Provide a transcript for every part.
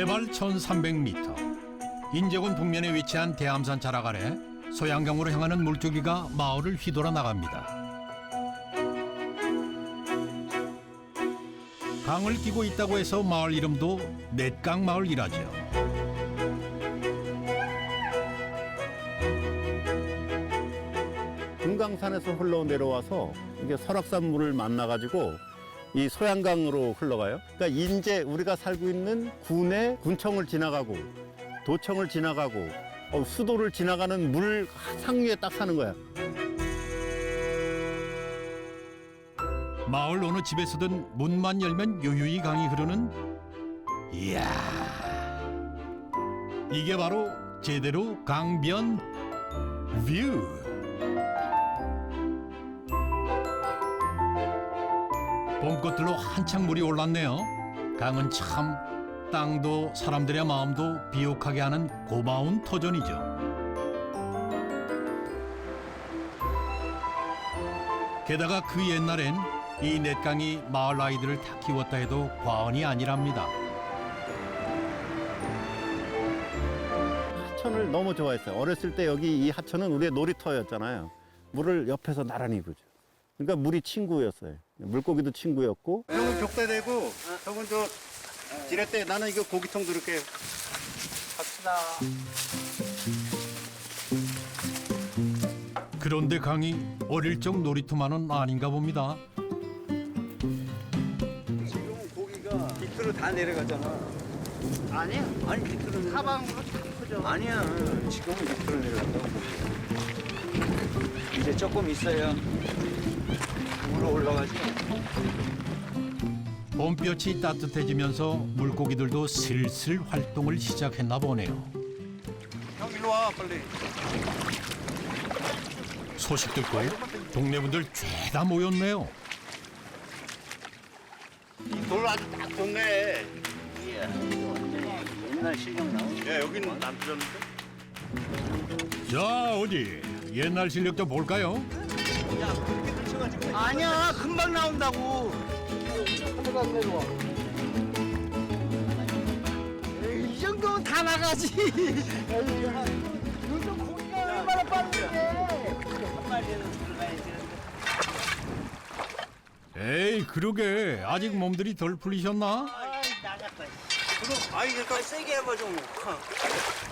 해발 1300m 인제군 북면에 위치한 대암산 자락 아래 소양강으로 향하는 물줄기가 마을을 휘돌아 나갑니다. 강을 끼고 있다고 해서 마을 이름도 넷강 마을이라죠. 금강산에서 흘러 내려와서 이게 설악산 물을 만나가지고 이 소양강으로 흘러가요. 그러니까 인제 우리가 살고 있는 군의 군청을 지나가고 도청을 지나가고 어, 수도를 지나가는 물 상류에 딱 사는 거야. 마을 어느 집에서든 문만 열면 요유히 강이 흐르는 이야 이게 바로 제대로 강변 뷰 봄꽃들로 한창 물이 올랐네요 강은 참 땅도 사람들의 마음도 비옥하게 하는 고마운 터전이죠 게다가 그 옛날엔 이 넷강이 마을 아이들을 다 키웠다 해도 과언이 아니랍니다. 하천을 너무 좋아했어요. 어렸을 때 여기 이 하천은 우리의 놀이터였잖아요. 물을 옆에서 나란히 보죠. 그러니까 물이 친구였어요. 물고기도 친구였고. 형은 족대되고, 형은 저 지렛대. 나는 이거 고기통 들을게. 그런데 강이 어릴 적 놀이터만은 아닌가 봅니다. 지금은 고기가 밑으로 다 내려가잖아. 아니야. 아니 밑으로 내려. 사방으로 다 퍼져. 아니야. 지금은 밑으로 내려간다고. 이제 조금 있어야 위로 올라가지. 봄볕이 따뜻해지면서 물고기들도 슬슬 활동을 시작했나 보네요. 형 일로 와, 빨리. 소식 듣고 동네 분들 죄다 모였네요. 돌 아주 딱 좋네. 옛날 실력 나오지. 야, 여기는 안 들었는데? 자 어디 옛날 실력 좀 볼까요? 아니야. 금방 나온다고. 이 정도면 다 나가지. 요즘 고기가 얼마나 빠른데. 에이 그러게 아직 몸들이 덜 풀리셨나? 아니 그러니까 세게 해봐 좀.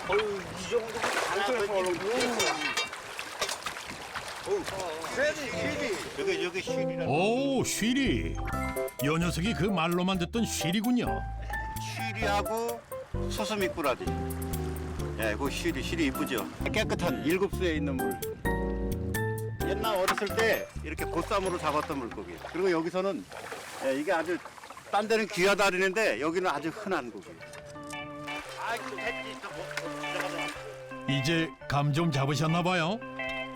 어유 이 정도 안 나가지. 여기, 여기 실이라. 오 쉬리 요 녀석이 그 말로만 듣던 쉬리군요. 쉬리하고 수수미꾸라지. 야, 이거 쉬리, 쉬리 이쁘죠? 깨끗한 일곱 수에 있는 물. 옛날 어렸을 때 이렇게 보쌈으로 잡았던 물고기. 그리고 여기서는 예, 이게 아주 딴 데는 귀하다 그러는데 여기는 아주 흔한 고기. 이제 감 좀 잡으셨나 봐요.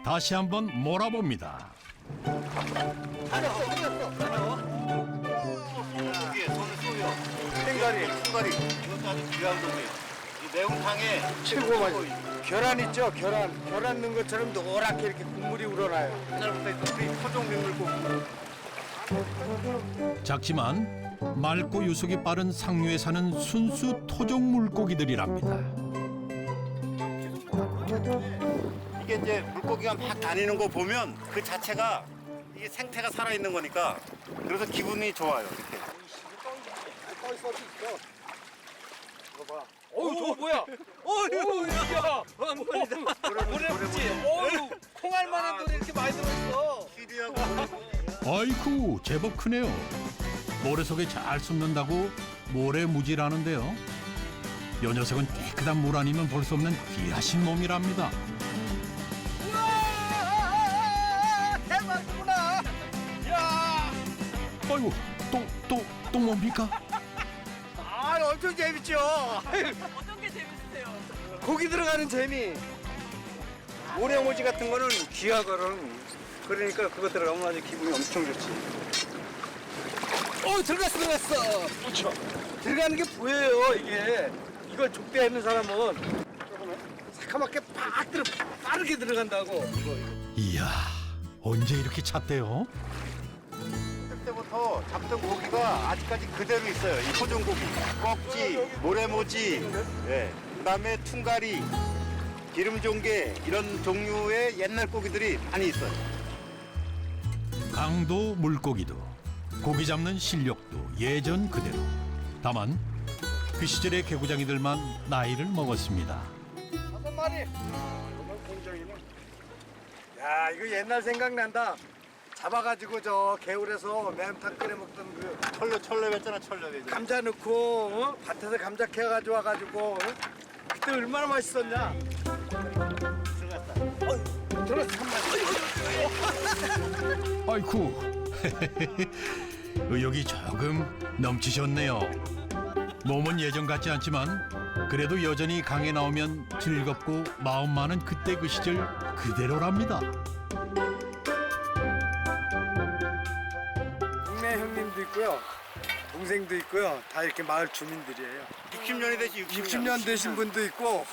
다시 한번 몰아봅니다. 여기에 손을 쏘요. 땡가리, 수가리. 이것도 아주 귀한 고기. 이 매운탕에 최고 맛이 계란 있죠 계란 계란 넣은 것처럼 노랗게 이렇게 국물이 우러나요 옛날부터 있던 우리 토종 민물고기. 작지만 맑고 유속이 빠른 상류에 사는 순수 토종 물고기들이랍니다. 이게 이제 물고기가 막 다니는 거 보면 그 자체가 이게 생태가 살아있는 거니까 그래서 기분이 좋아요. 이렇게. 어우 저거 뭐야 어휴 야 모래무지 어휴 통할 만한 돈이 이렇게 많이 들어있어 쉬리하고 아이쿠 제법 크네요. 모래 속에 잘 숨는다고 모래무지라는데요. 요 녀석은 깨끗한 물 아니면 볼 수 없는 귀하신 몸이랍니다. 아이고 또또 또 뭡니까? 아, 엄청 재밌죠. 어떤 게 재밌으세요? 고기 들어가는 재미. 모래모지 같은 거는 귀하거든. 그러니까 그거 들어가면 아주 기분이 엄청 좋지. 어 들어갔어 들어갔어. 그렇죠. 들어가는 게 보여요 이게. 이걸 족대하는 사람은 조금만 새카맣게 팍 들어 빠르게 들어간다고. 이거 이거 이야 언제 이렇게 찼대요? 옛날부터 잡던 고기가 아직까지 그대로 있어요. 이 토종 고기, 꺽지, 모래모지, 예. 그다음에 퉁가리, 기름종개 이런 종류의 옛날 고기들이 많이 있어요. 강도 물고기도 고기 잡는 실력도 예전 그대로. 다만 그 시절의 개구장이들만 나이를 먹었습니다. 다섯 마리. 이건 공정이네. 야 이거 옛날 생각난다. 잡아가지고 저 개울에서 매운탕 끓여 먹던 그 철로 철로 했잖아 철로 했 감자 넣고 어? 밭에서 감자 캐 가지고 와가지고 어? 그때 얼마나 맛있었냐. 들어갔다. 한 마리. 아이쿠 의욕이 조금 넘치셨네요. 몸은 예전 같지 않지만 그래도 여전히 강에 나오면 즐겁고 마음 많은 그때 그 시절 그대로랍니다. 있고요. 동생도 있고요. 다 이렇게 마을 주민들이에요. 60년이 되지 60년. 60년 되신 분도 있고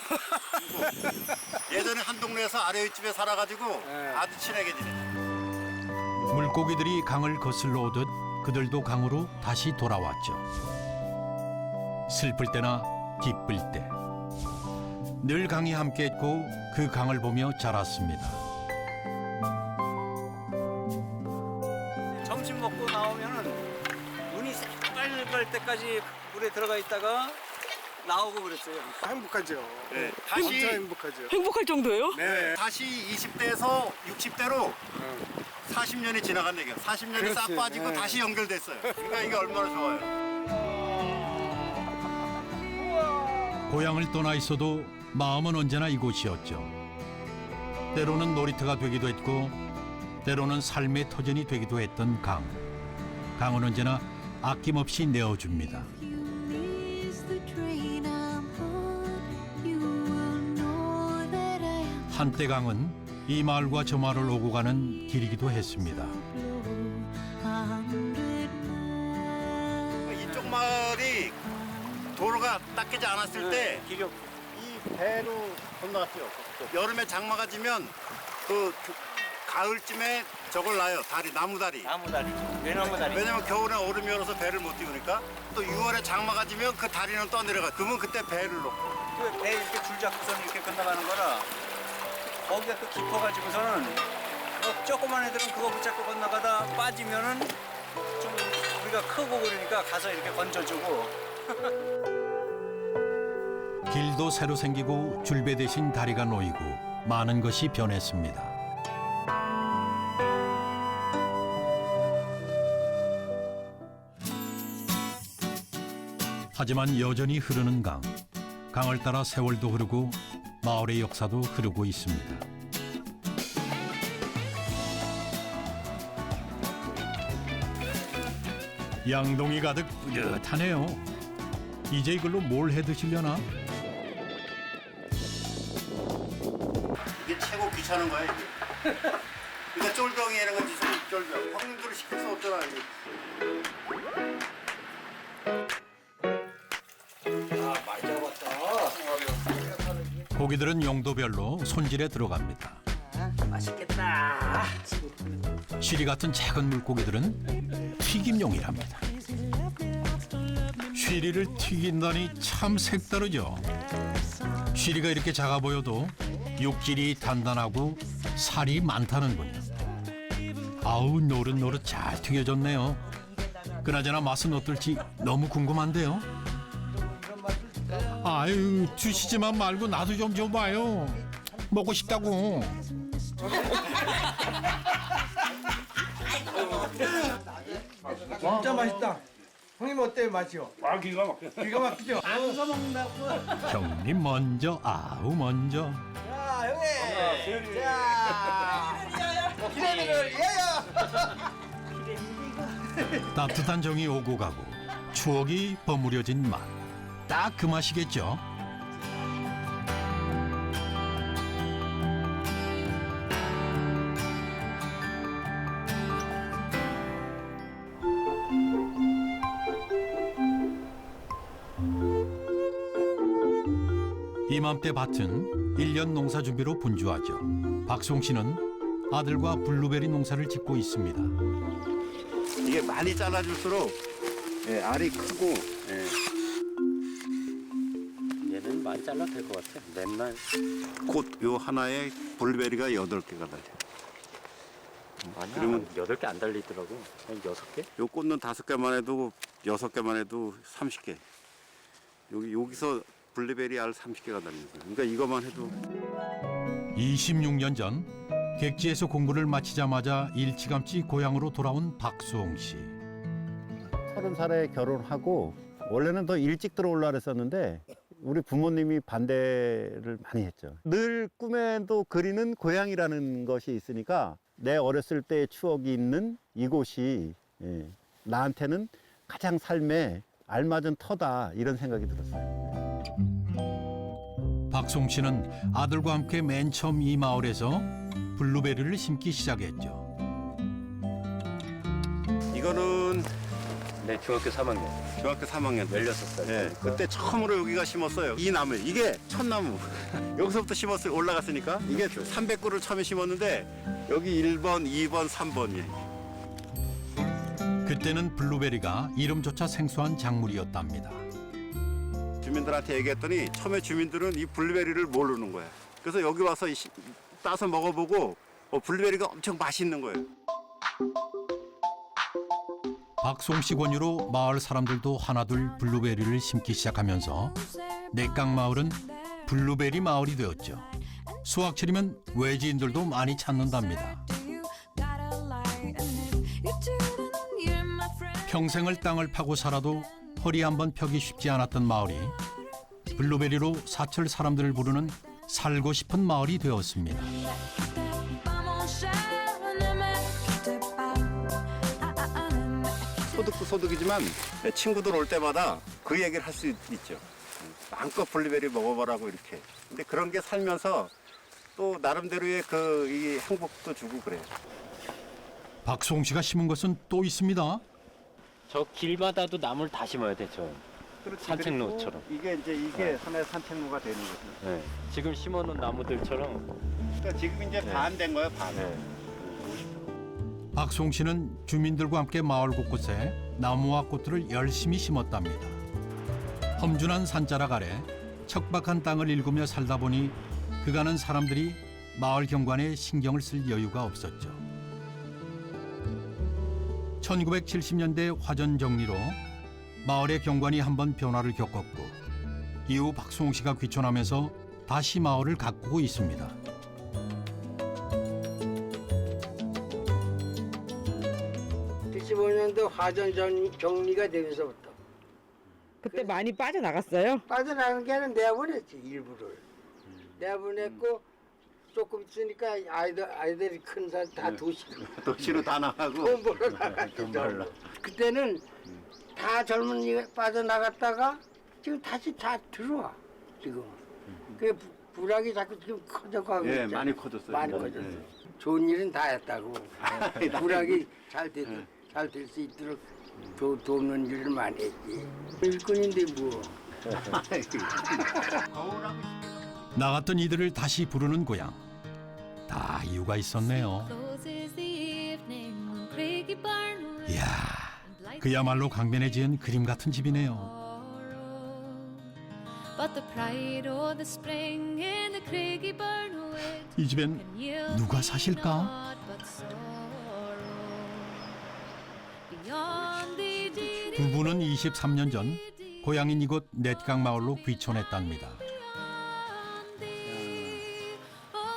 예전에 한 동네에서 아래윗집에 살아가지고 네. 아주 친하게 지내. 물고기들이 강을 거슬러 오듯 그들도 강으로 다시 돌아왔죠. 슬플 때나 기쁠 때. 늘 강이 함께했고 그 강을 보며 자랐습니다. 때까지 물에 들어가 있다가 나오고 그랬어요. 행복하죠. 네. 엄청 다시 행복하죠. 행복할 정도예요? 네. 다시 20대에서 60대로 40년이 지나간 얘기야. 40년이 싹 그렇지. 빠지고 네. 다시 연결됐어요. 그러니까 이게 얼마나 좋아요. 고향을 떠나 있어도 마음은 언제나 이곳이었죠. 때로는 놀이터가 되기도 했고 때로는 삶의 터전이 되기도 했던 강. 강은 언제나 아낌없이 내어줍니다. 한때 강은 이 마을과 저 마을을 오고 가는 길이기도 했습니다. miles. 이쪽 마을이 도로가 닦이지 않았을 때 기력 이 배로 건너왔죠. 여름에 장마가 지면 그그 가을쯤에 저걸 놔요. 다리, 나무 다리. 나무 다리, 외나무 다리. 왜냐면 겨울에 얼음이 얼어서 배를 못 띄우니까 또 6월에 장마가 지면 그 다리는 떠내려가. 그러면 그때 배를 놓고. 그 배 이렇게 줄 잡고서는 이렇게 건너가는 거라 거기가 또 깊어가지고서는 뭐 조그만 애들은 그거 붙잡고 건너가다 빠지면은 좀 우리가 크고 그러니까 가서 이렇게 건져주고 길도 새로 생기고 줄배 대신 다리가 놓이고 많은 것이 변했습니다. 하지만 여전히 흐르는 강. 강을 따라 세월도 흐르고 마을의 역사도 흐르고 있습니다. 양동이 가득 뿌듯하네요. 이제 이걸로 뭘 해 드시려나? 이게 최고 귀찮은 거야 이게. 그러니까 쫄병이 이런 건 짓을 쫄병. 형님들을 수 없잖아. 이게. 고기들은 용도별로 손질에 들어갑니다. 맛있겠다. 쉬리 같은 작은 물고기들은 튀김용이랍니다. 쉬리를 튀긴다니 참 색다르죠. 쉬리가 이렇게 작아 보여도 육질이 단단하고 살이 많다는군요. 아우 노릇노릇 잘 튀겨졌네요. 그나저나 맛은 어떨지 너무 궁금한데요. 아유 주시지만 말고 나도 좀 줘봐요. 먹고 싶다고. 진짜 맛있다. 형님 어때요 맛이요? 아 기가 막혀. 기가 막히죠? 형님 먼저 아우 먼저 자 형님. 자. 기대비를 예요. 따뜻한 정이 오고 가고 추억이 버무려진 맛. 딱 그 맛이겠죠. 이맘때 밭은 일년 농사 준비로 분주하죠. 박송 씨는 아들과 블루베리 농사를 짓고 있습니다. 이게 많이 잘라줄수록 예, 알이 크고 예. 잘라도 될 것 같아. 맨날 곧 요 하나에 블루베리가 여덟 개가 달려. 아니야. 그러면- 한 여덟 개 안 달리더라고. 한 여섯 개? 요 꽃은 다섯 개만 해도 여섯 개만 해도 30개. 여기 여기서 블루베리 알 30개가 달린 거예요. 그러니까 이것만 해도 26년 전 객지에서 공부를 마치자마자 일찌감치 고향으로 돌아온 박수홍 씨. 서른 살에 결혼하고 원래는 더 일찍 들어올라 그랬었는데 우리 부모님이 반대를 많이 했죠. 늘 꿈에도 그리는 고향이라는 것이 있으니까 내 어렸을 때의 추억이 있는 이곳이 예, 나한테는 가장 삶에 알맞은 터다 이런 생각이 들었어요. 박송 씨는 아들과 함께 맨 처음 이 마을에서 블루베리를 심기 시작했죠. 이거는 네, 중학교 3학년. 중학교 3학년 때 16살. 네, 그때 처음으로 여기가 심었어요. 이 나무, 이게 첫 나무. 여기서부터 심었을 올라갔으니까 이게 300그루를 처음에 심었는데 여기 1번, 2번, 3번이에요. 그때는 블루베리가 이름조차 생소한 작물이었답니다. 주민들한테 얘기했더니 처음에 주민들은 이 블루베리를 모르는 거야. 그래서 여기 와서 이 시- 따서 먹어보고 어, 블루베리가 엄청 맛있는 거예요. 박송 씨 권유로 마을 사람들도 하나둘 블루베리를 심기 시작하면서 내깡 마을은 블루베리 마을이 되었죠. 수확철이면 외지인들도 많이 찾는답니다. 평생을 땅을 파고 살아도 허리 한번 펴기 쉽지 않았던 마을이 블루베리로 사철 사람들을 부르는 살고 싶은 마을이 되었습니다. 소득도 소득이지만 친구들 올 때마다 그 얘기를 할 수 있죠. 마음껏 블루베리 먹어보라고 이렇게. 근데 그런 게 살면서 또 나름대로의 그 이 행복도 주고 그래요. 박송 씨가 심은 것은 또 있습니다. 저 길마다도 나무를 다 심어야 돼, 저. 산책로처럼. 이게 이제 이게 하나의 산책로가 되는 거죠. 네. 지금 심어놓은 나무들처럼. 그러니까 지금 이제 반된 거예요, 반. 네. 박송 씨는 주민들과 함께 마을 곳곳에 나무와 꽃들을 열심히 심었답니다. 험준한 산자락 아래 척박한 땅을 일구며 살다 보니 그가는 사람들이 마을 경관에 신경을 쓸 여유가 없었죠. 1970년대 화전 정리로 마을의 경관이 한번 변화를 겪었고 이후 박송욱 씨가 귀촌하면서 다시 마을을 가꾸고 있습니다. 75년도 화전 정- 정리가 되면서부터 그때 많이 빠져나갔어요? 빠져나간 게 아니라 내보냈지 일부를 내보냈고 조금 있으니까 아이들 아이들이 큰 산 다 도시로 도시로 다 나가고. 돈 벌어 나갔지 그때는 다 젊은이가 빠져나갔다가 지금 다시 다 들어와 지금 그 부- 부락이 자꾸 지금 커져가고 예, 있잖아. 많이 커졌어요. 많이 지금. 커졌어 예. 좋은 일은 다 했다고 부락이 잘 잘 될 수 있도록 도, 돕는 일을 많이 했지 일꾼인데 뭐 나갔던 이들을 다시 부르는 고향. 다 이유가 있었네요. 이야, 그야말로 강변에 지은 그림 같은 집이네요. 이 집엔 누가 사실까? 부부는 23년 전 고향인 이곳 넷강 마을로 귀촌했답니다.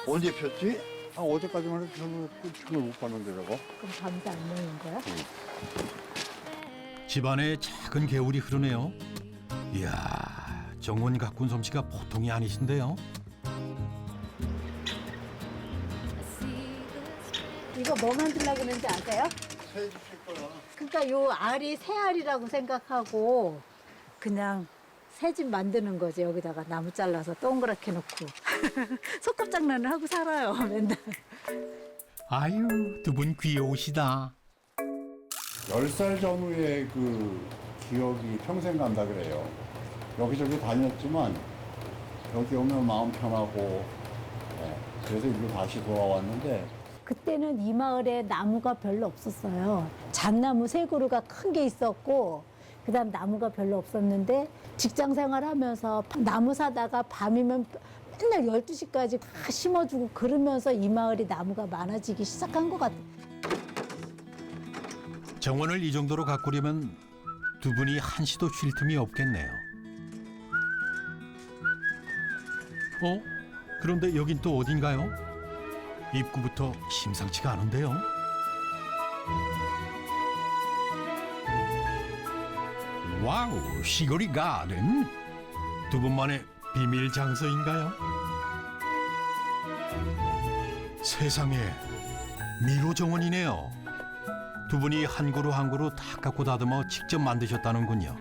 언제 폈지? 아, 어제까지만 해도 저는 끝을 못 봤는데 저거. 그럼 밤새 안 먹는 거야? 집안에 작은 개울이 흐르네요. 이야, 정원 가꾼 솜씨가 보통이 아니신데요. 이거 뭐 만들려고 그러는지 아세요? 그러니까 요 알이 새 알이라고 생각하고 그냥 새집 만드는 거지 여기다가 나무 잘라서 동그랗게 놓고 속꿉장난을 하고 살아요 맨날 아유, 두 분 귀여우시다. 열살 전후의 그 기억이 평생 간다 그래요. 여기저기 다녔지만 여기 오면 마음 편하고 예, 그래서 일로 다시 돌아왔는데 그때는 이 마을에 나무가 별로 없었어요. 잣나무 세 그루가 큰 게 있었고 그다음 나무가 별로 없었는데 직장 생활하면서 나무 사다가 밤이면 맨날 12시까지 다 심어주고 그러면서 이 마을이 나무가 많아지기 시작한 것 같아요. 정원을 이 정도로 가꾸려면 두 분이 한시도 쉴 틈이 없겠네요. 어? 그런데 여긴 또 어딘가요? 입구부터 심상치가 않은데요. 와우, 시골이 가든? 두 분만의 비밀 장소인가요? 세상에 미로 정원이네요. 두 분이 한 그루 한 그루 다 깎고 다듬어 직접 만드셨다는군요.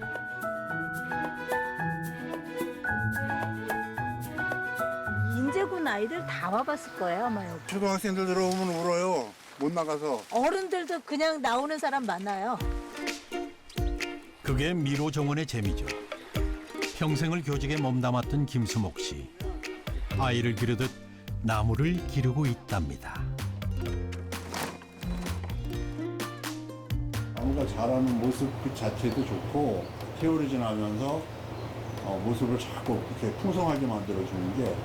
아이들 다 와봤을 거예요, 아마 여기. 초등학생들 들어오면 울어요. 못 나가서. 어른들도 그냥 나오는 사람 많아요. 그게 미로 정원의 재미죠. 평생을 교직에 몸담았던 김수목 씨. 아이를 기르듯 나무를 기르고 있답니다. 나무가 자라는 모습 그 자체도 좋고 세월이 지나면서 어, 모습을 자꾸 이렇게 풍성하게 만들어주는 게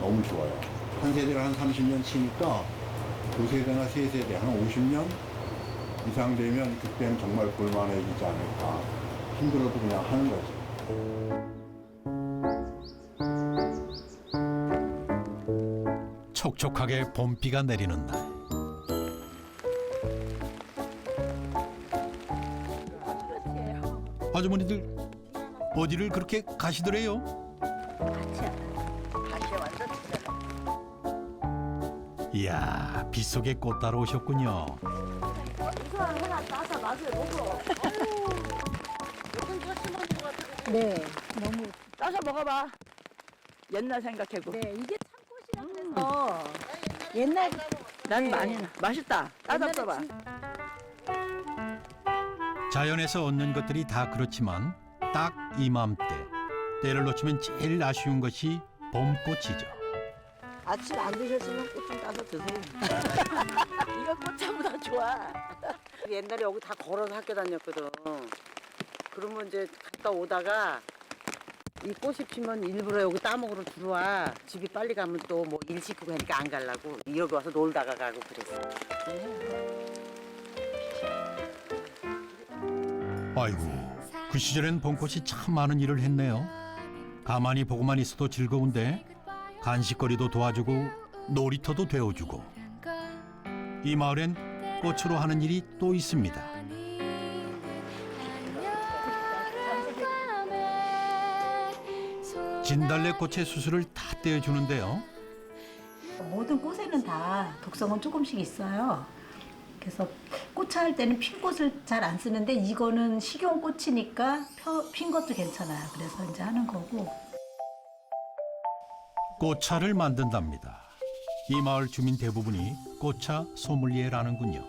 너무 좋아요. 한 세대를 한 30년 치니까 두 세대나 세 세대, 한 50년 이상 되면 그때는 정말 볼만해지지 않을까. 힘들어도 그냥 하는 거죠. 촉촉하게 봄비가 내리는 날. 아주머니들 어디를 그렇게 가시더래요? 이 야 빗속에 꽃 따러 오셨군요. 네, 너무. 따서 먹어봐. 옛날 생각해고. 네, 이게 참꽃이라 그래서 옛날 난 네. 많이 나. 맛있다. 따서 옛날에 써봐. 진- 자연에서 얻는 것들이 다 그렇지만 딱 이맘때 때를 놓치면 제일 아쉬운 것이 봄꽃이죠. 아침 안 드셨으면 꽃 좀 따서 드세요. 이거 꽃차보다 좋아. 옛날에 여기 다 걸어서 학교 다녔거든. 그러면 이제 갔다 오다가 이 꽃이 피면 일부러 여기 따먹으러 들어와. 집이 빨리 가면 또 뭐 일 시키고 하니까 안 가려고. 여기 와서 놀다가 가고 그랬어. 아이고 그 시절엔 봄꽃이 참 많은 일을 했네요. 가만히 보고만 있어도 즐거운데 간식거리도 도와주고 놀이터도 되어주고 이 마을엔 꽃으로 하는 일이 또 있습니다. 진달래 꽃의 수술을 다 떼어주는데요. 모든 꽃에는 다 독성은 조금씩 있어요. 그래서 꽃차할 때는 핀 꽃을 잘 안 쓰는데 이거는 식용 꽃이니까 펴- 핀 것도 괜찮아요. 그래서 이제 하는 거고. 꽃차를 만든답니다. 이 마을 주민 대부분이 꽃차 소믈리에라는군요.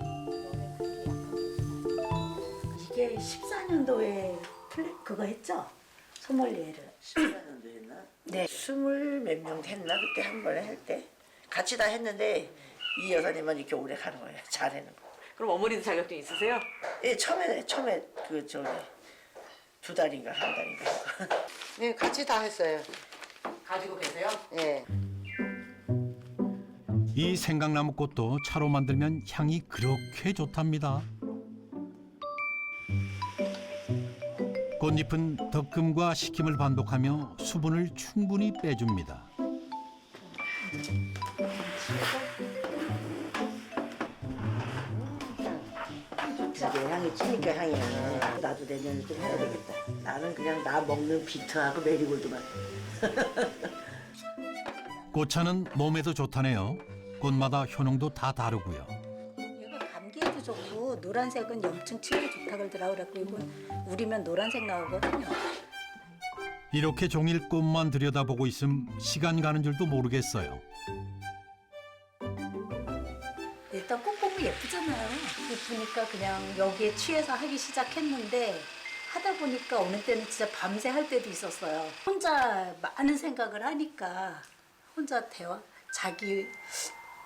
이게 14년도에 그거 했죠? 소믈리에를. 14년도 했나? 네. 스물 몇명 했나 그때 한 번에 할 때. 같이 다 했는데 이 여사님은 이렇게 오래 가는 거예요. 잘하는 거. 그럼 어머니도 자격증 있으세요? 예, 처음에 처음에 그 저기 두 달인가 한 달인가. 네, 같이 다 했어요. 가지고 계세요? 예. 이 생강나무 꽃도 차로 만들면 향이 그렇게 좋답니다. 꽃잎은 덕금과 식힘을 반복하며 수분을 충분히 빼줍니다. 이게 향이 치니까 향이 나네. 나도 내년에 좀 해야 되겠다. 나는 그냥 나 먹는 비트하고 메리골드만. 꽃차는 몸에도 좋다네요. 꽃마다 효능도 다 다르고요. 이건 감기에도 좋고 노란색은 염증 치료에 좋다 그러더라고요. 그래서 이건 우리면 노란색 나오거든요. 이렇게 종일 꽃만 들여다보고 있음 시간 가는 줄도 모르겠어요. 일단 꽃 보면 예쁘잖아요. 예쁘니까 그냥 여기에 취해서 하기 시작했는데 하다 보니까 어느 때는 진짜 밤새 할 때도 있었어요. 혼자 많은 생각을 하니까 혼자 대화 자기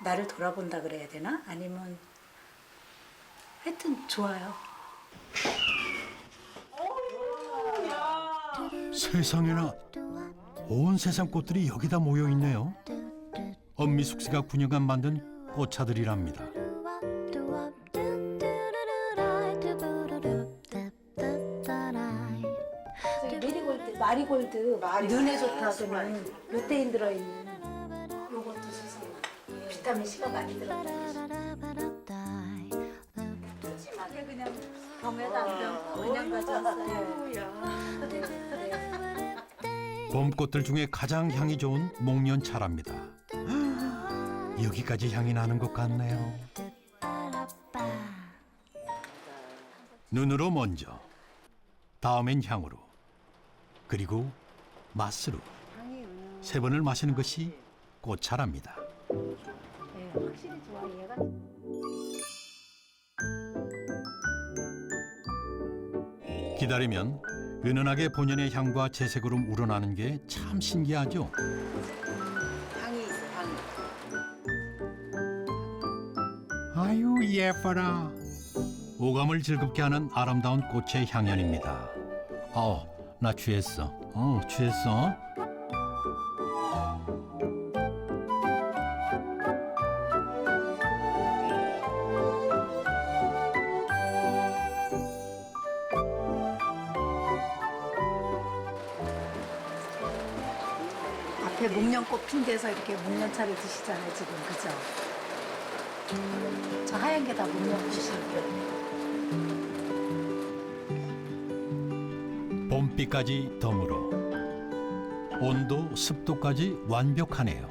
나를 돌아본다 그래야 되나? 아니면 하여튼 좋아요. 세상에나 온 세상 꽃들이 여기다 모여 있네요. 엄미숙 씨가 9년간 만든 꽃차들이랍니다. 마리골드, 눈에 좋다고는 루테인 들어있는 요것도 주세요. 비타민 C가 많이 들어있어요. 푸짐하게 그냥 병에다 안 담고 그냥 가져왔어요. 네, 네. 봄꽃들 중에 가장 향이 좋은 목련차랍니다. 여기까지 향이 나는 것 같네요. 눈으로 먼저, 다음엔 향으로, 그리고 맛으로 세 번을 마시는 것이 꽃차랍니다. 네, 확실히 좋아 얘가. 기다리면 은은하게 본연의 향과 재색으로 우러나는 게 참 신기하죠. 향이 있어 향이. 아유 예뻐라. 오감을 즐겁게 하는 아름다운 꽃의 향연입니다. 어, 나 취했어. 어, 취했어. 앞에 목련꽃 핀 데서 이렇게 목련차를 드시잖아요 지금 그죠? 저 하얀 게 다 목련꽃이에요. 봄비까지 덤으로 온도, 습도까지 완벽하네요.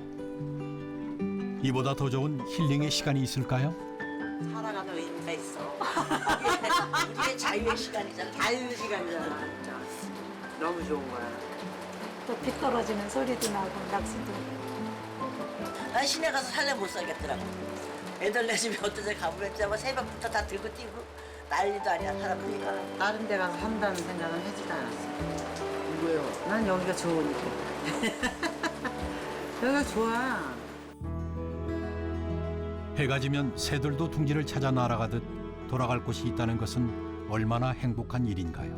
이보다 더 좋은 힐링의 시간이 있을까요? 살아가는 의미가 있어. 우리의 자유의 시간이잖아. 자유 시간이잖아. 진짜. 너무 좋은 거야. 또비 떨어지는 소리도 나고 낙수도 난 시내 가서 살래 못 살겠더라고. 애들 내 집에 어떤 데 가보랬지 뭐 새벽부터 다 들고 뛰고 난리도 아니야 사람들이. 다른 데 가서 산다는 생각은 하지도 않았어. 왜요? 난 여기가 좋으니까. 여기가 좋아. 해가 지면 새들도 둥지를 찾아 날아가듯 돌아갈 곳이 있다는 것은 얼마나 행복한 일인가요?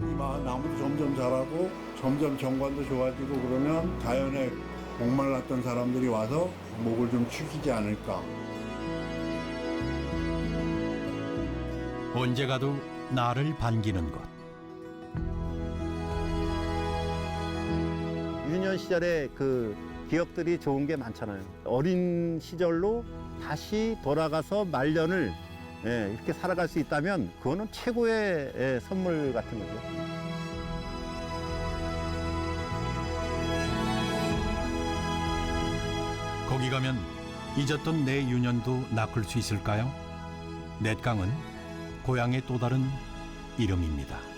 이 마을 나무도 점점 자라고 점점 경관도 좋아지고 그러면 자연에 목말랐던 사람들이 와서 목을 좀 축이지 않을까. 언제 가도 나를 반기는 것. 유년 시절에 그 기억들이 좋은 게 많잖아요. 어린 시절로 다시 돌아가서 말년을 예, 이렇게 살아갈 수 있다면 그거는 최고의 예, 선물 같은 거죠. 가면 잊었던 내 유년도 낚을 수 있을까요? 넷강은 고향의 또 다른 이름입니다.